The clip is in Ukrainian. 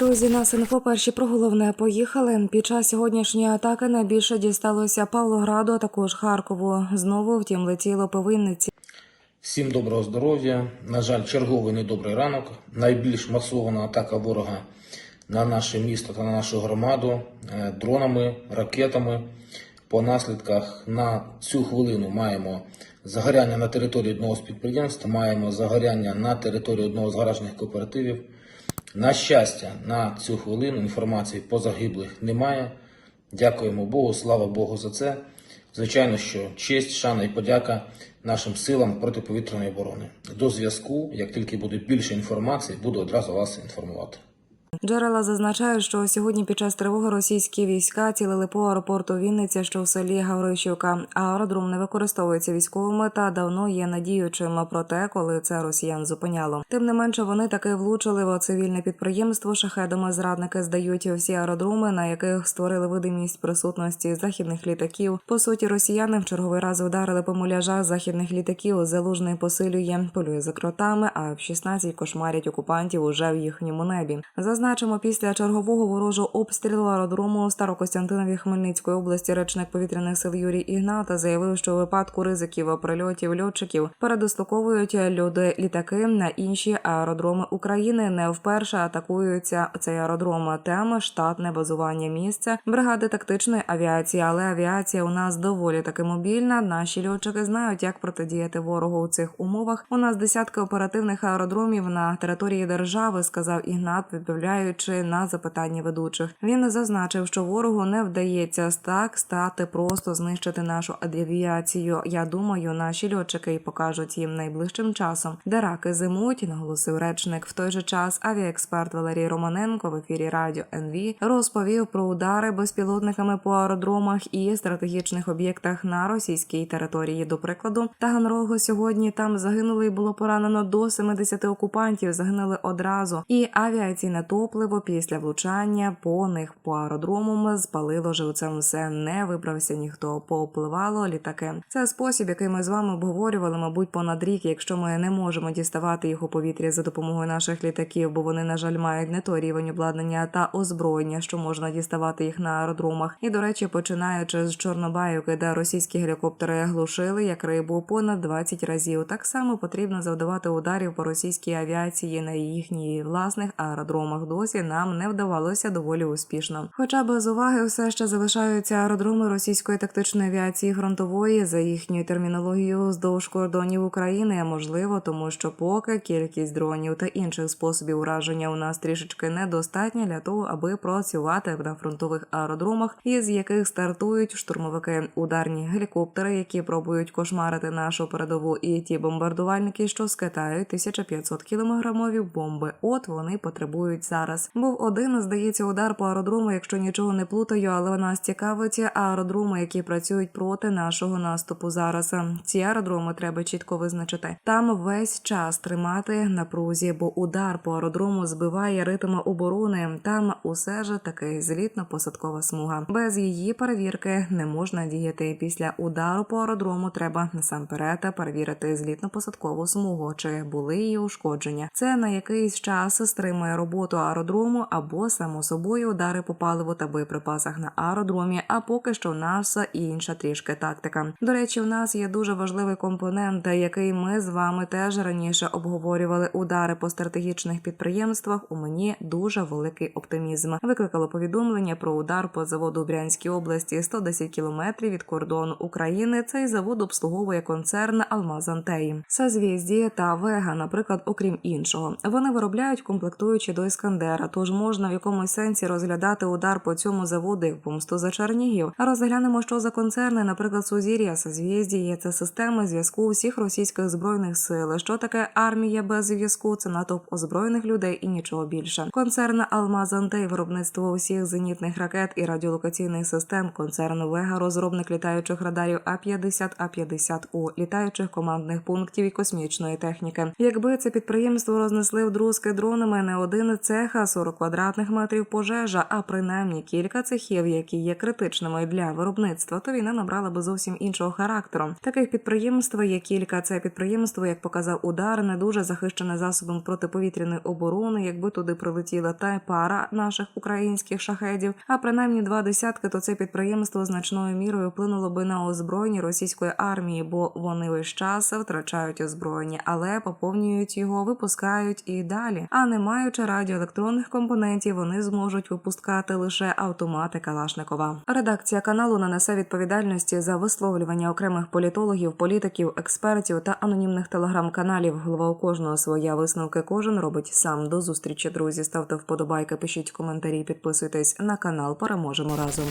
Друзі, нас інфо перші про головне поїхали. Під час сьогоднішньої атаки найбільше дісталося Павлограду, а також Харкову. Знову втім летіло по Вінниці. Всім доброго здоров'я. На жаль, черговий недобрий ранок. Найбільш масована атака ворога на наше місто та на нашу громаду е, дронами, ракетами. По наслідках на цю хвилину маємо загоряння на території одного з підприємств, маємо загоряння на території одного з гаражних кооперативів. На щастя, на цю хвилину інформації по загиблих немає. Дякуємо Богу, слава Богу за це. Звичайно, що честь, шана і подяка нашим силам протиповітряної оборони. До зв'язку, як тільки буде більше інформації, буду одразу вас інформувати. Джерела зазначають, що сьогодні під час тривоги російські війська цілили по аеропорту Вінниця, що в селі Гаврищівка. Аеродром не використовується військовими та давно є надіючим про те, коли це росіян зупиняло. Тим не менше, вони таки влучили в цивільне підприємство. Шахедами зрадники здають всі аеродроми, на яких створили видимість присутності західних літаків. По суті, росіяни в черговий раз вдарили по муляжах західних літаків. Залужний посилює, полює за кротами. А в 16 кошмарять окупантів уже в їхньому небі. Зазначимо, після чергового ворожого обстрілу аеродрому Старокостянтинові Хмельницької області речник повітряних сил Юрій Ігната заявив, що у випадку ризиків прильотів льотчиків передислоковують люди літаки на інші аеродроми України. Не вперше атакуються цей аеродром. Тема штатне базування місця бригади тактичної авіації, але авіація у нас доволі таки мобільна. Наші льотчики знають, як протидіяти ворогу у цих умовах. У нас десятки оперативних аеродромів на території держави, сказав Ігнат, відповідаючи на запитання ведучих. Він зазначив, що ворогу не вдається так стати просто знищити нашу авіацію. Я думаю, наші льотчики й покажуть їм найближчим часом, де раки зимують, наголосив речник. В той же час авіаексперт Валерій Романенко в ефірі радіо НВ розповів про удари безпілотниками по аеродромах і стратегічних об'єктах на російській території. До прикладу, Таганрогу сьогодні там загинули і було поранено до 70 окупантів. Загинули одразу. І авіаційне топливо після влучання по них по аеродромам спалило живцем все. Не вибрався ніхто. Повпливало літаки. Це спосіб, який ми з вами обговорювали, мабуть, понад рік, якщо ми не можемо діставати їх у повітря за допомогою наших літаків, бо вони, на жаль, мають не той рівень обладнання та озброєння, що можна діставати їх на аеродромах. І до речі, починаючи з Чорнобайівки, де російські гелікоптери глушили як рибу понад 20 разів. Так само потрібно завдавати ударів по російській авіації на їхніх власних аеродромах. Досі нам не вдавалося доволі успішно. Хоча без уваги все ще залишаються аеродроми російської тактичної авіації фронтової за їхньою термінологією вздовж кордонів України. Можливо, тому що поки кількість дронів та інших способів ураження у нас трішечки недостатня для того, аби працювати на фронтових аеродромах, із яких стартують штурмовики, ударні гелікоптери, які пробують кошмарити нашу передову, і ті бомбардувальники, що скатають 1500 кілограмові бомби. От вони потребують зараз. Був один, здається, удар по аеродрому, якщо нічого не плутаю, але нас цікавить аеродроми, які працюють проти нашого наступу зараз. Ці аеродроми треба чітко визначити. Там весь час тримати напрузі, бо удар по аеродрому збиває ритм оборони. Там усе ж таки злітно-посадкова смуга. Без її перевірки не можна діяти. Після удару по аеродрому треба насамперед перевірити злітно-посадкову смугу, чи були її ушкодження. Це на якийсь час стримує роботу аеродрому або само собою удари по паливу та боєприпасах на аеродромі. А поки що в нас інша трішки тактика. До речі, в нас є дуже важливий компонент, який ми з вами теж раніше обговорювали. Удари по стратегічних підприємствах. У мені дуже великий оптимізм. Викликало повідомлення про удар по заводу у Брянській області 110 кілометрів від кордону України. Цей завод обслуговує концерн Алмазантей, Созвіздіє та Вега, наприклад, окрім іншого. Вони виробляють комплектуючі до Іскандера, тож можна в якомусь сенсі розглядати удар по цьому заводу як помсту за Чернігів. Розглянемо, що за концерни, наприклад, Сузір'я, Созвіздіє – це системи зв'язку усіх російських збройних сил. Що таке армія без зв'язку? Це натовп озброєних людей і нічого більше. Концерн Алмазантей, виробництво усіх зенітних ракет і радіолокаційних систем. Концерн Вега, розробник літаючих радарів А 50 А 50 у літаючих командних пунктів і космічної техніки. Якби це підприємство рознесли в друзки дронами, не один цех них 40 квадратних метрів пожежа, а принаймні кілька цехів, які є критичними для виробництва, то війна набрала би зовсім іншого характеру. Таких підприємств є кілька. Це підприємство, як показав удар, не дуже захищене засобом протиповітряної оборони. Якби туди прилетіла та пара наших українських шахедів, а принаймні два десятки, то це підприємство значною мірою вплинуло би на озброєння російської армії, бо вони весь час втрачають озброєння, але поповнюють його, випускають і далі. А не маючи радіоелектронних компонентів, вони зможуть випускати лише автомати Калашникова. Редакція каналу нанесе відповідальності за висловлювання окремих політологів, політиків, експертів та анонімних телеграм-каналів. Голова у кожного своя висновки кожен робить сам. До зустрічі, друзі. Ставте вподобайки, пишіть коментарі, підписуйтесь на канал. Переможемо разом.